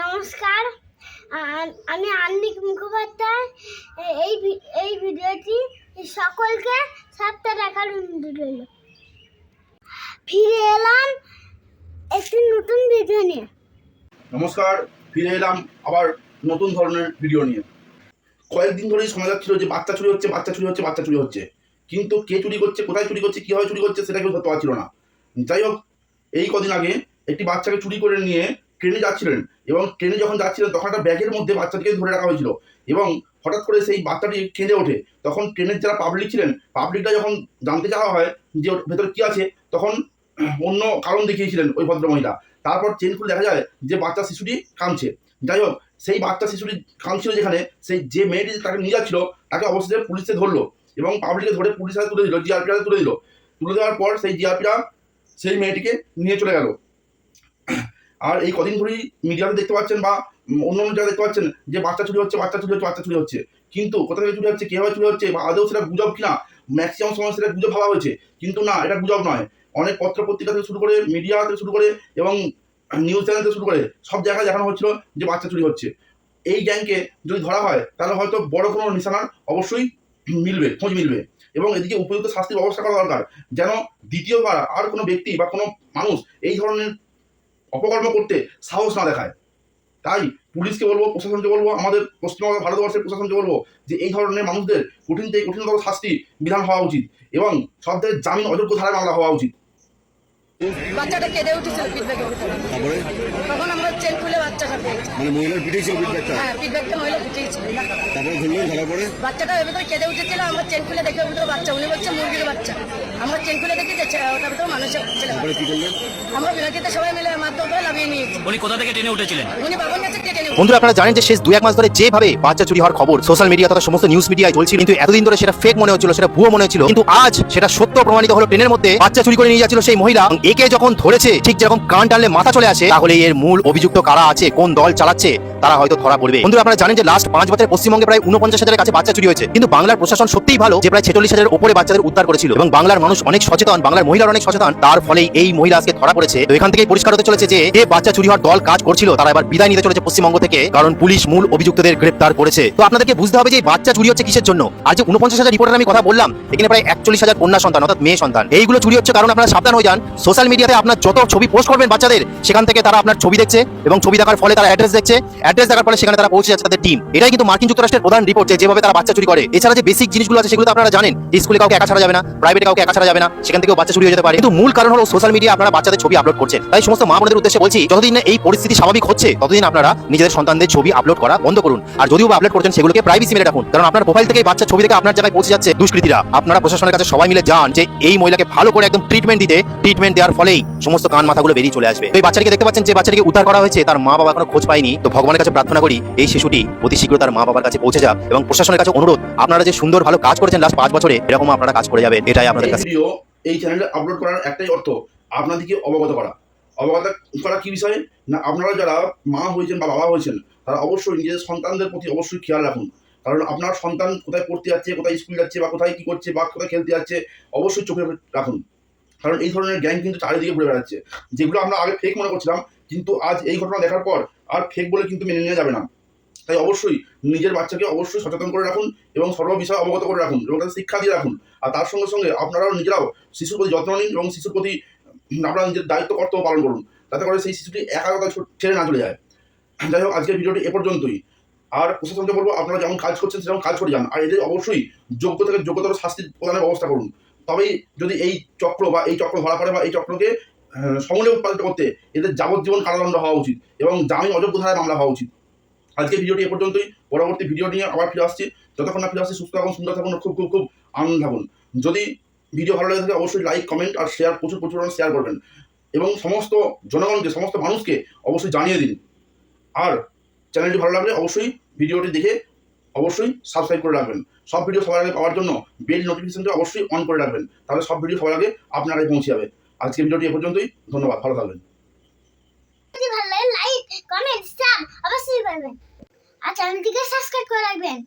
নমস্কার। আমি আন্নিক মুখোপাধ্যায়। এই এই ভিডিওটি সকলকে সাতটা দেখার অনুরোধ ফিরে এলাম একটি নতুন ভিডিও নিয়ে। নমস্কার, ফিরে এলাম আবার নতুন ধরনের ভিডিও নিয়ে। কয়েকদিন ধরেই শোনা যাচ্ছিল যে বাচ্চা চুরি হচ্ছে, বাচ্চা চুরি হচ্ছে, বাচ্চা চুরি হচ্ছে। কিন্তু কে চুরি করছে, কোথায় চুরি করছে, কীভাবে চুরি করছে, সেটা কেউ ধরতে পারছিল না। যাই হোক, এই কদিন আগে একটি বাচ্চাকে চুরি করে নিয়ে ট্রেনে যাচ্ছিলেন এবং ট্রেনে যখন যাচ্ছিলেন, তখন একটা ব্যাগের মধ্যে বাচ্চাটিকে ধরে রাখা হয়েছিল এবং হঠাৎ করে সেই বাচ্চাটি কেঁদে ওঠে। তখন ট্রেনের যারা পাবলিক ছিলেন পাবলিকটা যখন জানতে চাওয়া হয় যে ওর ভেতরে কী আছে, তখন অন্য কারণ দেখিয়েছিলেন ওই ভদ্রমহিলা। তারপর চেন খুলে দেখা যায় যে বাচ্চা শিশুটি কাঁদছে। যাই হোক, সেই বাচ্চা শিশুটি কাঁদছিল যেখানে, সেই যে মেয়েটি তাকে নিয়ে যাচ্ছিল, তাকে অবশেষে পুলিশে ধরলো এবং পাবলিকে ধরে পুলিশের হাতে তুলে দিল জিআরপির তুলে দিল। তুলে দেওয়ার পর সেই জিআরপিরা সেই মেয়েটিকে নিয়ে চলে গেল। আর এই কদিন ধরেই মিডিয়াতে দেখতে পাচ্ছেন বা অন্য অন্য জায়গায় দেখতে পাচ্ছেন যে বাচ্চা চুরি হচ্ছে, বাচ্চা চুরি হচ্ছে, বাচ্চা চুরি হচ্ছে। কিন্তু কোথা থেকে চুরি হচ্ছে, কীভাবে চুরি হচ্ছে, বা আদৌ সেটা গুজব কিনা ম্যাক্সিমাম সময় সেটা গুজব ভাবা হয়েছে। কিন্তু না, এটা গুজব নয়। অনেক পত্র পত্রিকা থেকে শুরু করে মিডিয়া থেকে শুরু করে, এবং নিউজ চ্যানেল থেকে শুরু করে, সব জায়গায় দেখানো হচ্ছিল যে বাচ্চা চুরি হচ্ছে। এই গ্যাংকে যদি ধরা হয়, তাহলে হয়তো বড় কোনো নিশানার অবশ্যই মিলবে, খোঁজ মিলবে। এবং এদিকে উপযুক্ত শাস্তির ব্যবস্থা করা দরকার। যেন দ্বিতীয়বার আর কোনো ব্যক্তি বা কোনো মানুষ এই ধরনের অপকর্ম করতে সাহস না দেখায়। তাই পুলিশকে বলব, প্রশাসনকে বলব, আমাদের পশ্চিমবঙ্গ ভারতবর্ষের প্রশাসনকে বলব যে এই ধরনের মানুষদের কঠিন থেকে কঠিনতর শাস্তি বিধান হওয়া উচিত এবং সব জামিন অযোগ্য ধারায় মামলা হওয়া উচিত। বাচ্চাটা কেঁদে উঠেছিল ফিডব্যাকের তারপরে? তখন আমরা চেন খুলে বাচ্চাটা পেয়েছি মানে মহিলার পিঠে ফিডব্যাকটা হ্যাঁ ফিডব্যাকটা মহিলা ফুটেছিল তারপরে ধরলেন ধরার পরে? বাচ্চাটা ওর ভিতরে কেঁদে উঠেছিল আমরা চেন খুলে দেখে ওর ভিতরে বাচ্চা উনি বলছে মুরগির বাচ্চা। আমরা চেন খুলে দেখি যে ওটার ভিতরে মানুষের ছেলে। তারপরে কি করলেন? আমরা বিরতিতে সবাই মিলে মাধ্যম লাভিয়ে নিয়েছি উনি কোথা থেকে ট্রেনে উঠেছিলেন? উনি বাবার কাছে কেটে বন্ধুরা আপনারা জানেন যে শেষ দুই এক মাস ধরে যেভাবে বাচ্চা চুরি হওয়ার খবর সোশ্যাল মিডিয়া তথা সমস্ত নিউজ মিডিয়ায় চলছিল কিন্তু এতদিন ধরে সেটা ফেক মনে হচ্ছিল সেটা ভুয়ো মনে হচ্ছিল। কিন্তু আজ সেটা সত্য প্রমাণিত হলো ট্রেনের মধ্যে বাচ্চা চুরি করে নিয়ে যাচ্ছিল সেই মহিলা। একে যখন ধরেছে, ঠিক যেরকম কান টানলে মাথা চলে আসে, তাহলে এর মূল অভিযুক্ত কারা আছে, কোন দল চালাচ্ছে, তারা হয়তো ধরা পড়বে। বন্ধুরা, আপনারা জানেন যে লাস্ট পাঁচ বছরে পশ্চিমবঙ্গে প্রায় উনপঞ্চাশ হাজারের কাছে বাচ্চা চুরি হয়েছে। কিন্তু বাংলার প্রশাসন সত্যিই ভালো যে প্রায় ছেচল্লিশ হাজারের উপরে বাচ্চাদের উদ্ধার করেছিল। এবং বাংলার মানুষ অনেক সচেতন, বাংলার মহিলার অনেক সচেতন, তার ফলেই এই মহিলা আজকে ধরা পড়েছে। তো এখান থেকেই পরিষ্কার হতে চলেছে যে যে বাচ্চা চুরি হওয়ার দল কাজ করছিল, তারা এবার বিদায় নিতে চলেছে পশ্চিমবঙ্গ থেকে, কারণ পুলিশ মূল অভিযুক্তদের গ্রেপ্তার করেছে। তো আপনাদেরকে বুঝতে হবে যে বাচ্চা চুরি হচ্ছে কিসের জন্য? আর যে উনপঞ্চাশ হাজার রিপোর্টার আমি কথা বললাম, এখানে প্রায় একচল্লিশ হাজার কন্যা সন্তান, অর্থাৎ মেয়ে সন্তান। এইগুলো চুরি হচ্ছে কারণ আপনারা সাবধান হয়ে যান। সোশ্যাল মিডিয়াতে আপনার যত ছবি পোস্ট করবেন বাচ্চাদের, সেখান থেকে তারা আপনার ছবি দেখছে এবং ছবি দেখার ফলে তারা অ্যাড্রেস দেখছে। অ্যাড্রেস দেখার ফলে সেখানে তারা পৌঁছে যাচ্ছে তাদের টিম এটাই কিন্তু মার্কিন যুক্তরাষ্ট্রের প্রধান রিপোর্ট যেভাবে তারা বাচ্চা চুরি করে। এছাড়া যে বেসিক জিনিসগুলো আছে সেগুলো আপনারা জানেন স্কুলে কাউকে একা ছাড়া যাবে না প্রাইভেটে কাউকে একা ছাড়া যাবে না, সেখান থেকেও বাচ্চা চুরি হয়ে যেতে পারে। কিন্তু মূল কারণ হলো সোশ্যাল মিডিয়া আপনারা বাচ্চাদের ছবি আপলোড করছেন। তাই সমস্ত মা বোনদের উদ্দেশ্যে বলছি, যতদিন না এই পরিস্থিতি স্বাভাবিক হচ্ছে, ততদিন আপনারা নিজেদের সন্তানদের ছবি আপলোড করা বন্ধ করুন। আর যদিও আপলোড করছেন, সেগুলোকে প্রাইভেসি মেরে রাখুন। কারণ আপনার প্রোফাইল থেকে বাচ্চা ছবি থেকে আপনার জায়গায় পৌঁছে যাচ্ছে দুষ্কৃতীরা। আপনারা প্রশাসনের কাছে সবাই মিলে যান যে এই মহিলাকে ভালো করে একদম ট্রিটমেন্ট দিতে ট্রিটমেন্ট দেওয়ার ফলেই সমস্ত কান মাথাগুলো বেরিয়ে চলে আসবে। এই বাচ্চাটিকে দেখতে পাচ্ছেন যে বাচ্চাটিকে উদ্ধার করা হয়েছে, তার মা বাবা এখনও খোঁজ পায়নি। তো ভগবানের কাছে প্রার্থনা করি, এই শিশুটি অতি শীঘ্র তার মা বাবার কাছে পৌঁছে যাক এবং প্রশাসনের কাছে অনুরোধ, আপনারা যে সুন্দর ভালো কাজ করেছেন লাস্ট পাঁচ বছরে, এরকম আপনারা কাজ করে যাবেন, এটাই আপনাদের কাছে। এই চ্যানেলে আপলোড করার একটাই অর্থ, আপনাদেরকে অবগত করা। অবগত করা কি বিষয়ে? না, আপনারা যারা মা হয়েছেন বা বাবা হয়েছেন, তারা অবশ্যই নিজেদের সন্তানদের প্রতি অবশ্যই খেয়াল রাখুন। কারণ আপনার সন্তান কোথায় পড়তে যাচ্ছে, কোথায় স্কুল যাচ্ছে, বা কোথায় কি করছে, বা কোথায় খেলতে যাচ্ছে, অবশ্যই চোখে রাখুন। কারণ এই ধরনের গ্যাং কিন্তু চারিদিকে ঘুরে বেড়াচ্ছে। যেগুলো আমরা আগে ফেক মনে করছিলাম, কিন্তু আজ এই ঘটনা দেখার পর আর ফেক বলে কিন্তু মেনে নেওয়া যাবে না। তাই অবশ্যই নিজের বাচ্চাকে অবশ্যই সচেতন করে রাখুন এবং সর্ব বিষয়ে অবগত করে রাখুন এবং তাদের শিক্ষা দিয়ে রাখুন। আর তার সঙ্গে সঙ্গে আপনারাও নিজেরাও শিশুর প্রতি যত্ন নিন এবং শিশুর প্রতি আপনারা নিজের দায়িত্ব, কর্তব্য পালন করুন। যাতে করে সেই শিশুটি একাগ্রতা ছেড়ে না চলে যায়। যাই হোক, আজকের ভিডিওটি এ পর্যন্তই। আর প্রশাসনকে বলব, আপনারা যেমন কাজ করছেন, সেরকম কাজ করে যান। আর এদের অবশ্যই যোগ্য থেকে যোগ্যতর শাস্তি প্রদানের ব্যবস্থা করুন। তবেই যদি এই চক্র বা এই চক্র ধরা পড়ে বা এই চক্রকে সমূলে উৎপাদিত করতে, এদের যাবজ্জীবন কারাদণ্ড হওয়া উচিত এবং জামিন অযোগ্য ধারায় মামলা হওয়া উচিত। আজকে ভিডিওটি এ পর্যন্তই। পরবর্তী ভিডিও নিয়ে আবার ফিরে আসছি। যতক্ষণ না ফিরে আসছি, সুস্থ থাকুন, সুন্দর থাকুন, খুব খুব খুব আনন্দ থাকুন। যদি ভিডিও ভালো লাগে থাকে, অবশ্যই লাইক, কমেন্ট আর শেয়ার, প্রচুর প্রচুর শেয়ার করবেন। এবং সমস্ত জনগণকে, সমস্ত মানুষকে অবশ্যই জানিয়ে দিন। আর চ্যানেলটি ভালো লাগলে অবশ্যই ভিডিওটি দেখে অবশ্যই সাবস্ক্রাইব করে রাখবেন। সব ভিডিও সবার আগে পাওয়ার জন্য বেল নোটিফিকেশনটা অবশ্যই অন করে রাখবেন। তাহলে সব ভিডিও সবার আগে আপনার আগে পৌঁছে যাবে। আজকের ভিডিওটি এ পর্যন্তই। ধন্যবাদ। ভালো থাকবেন। ভালো লাগে লাইক আর চ্যানেলটিকে সাবস্ক্রাইব করে রাখবেন।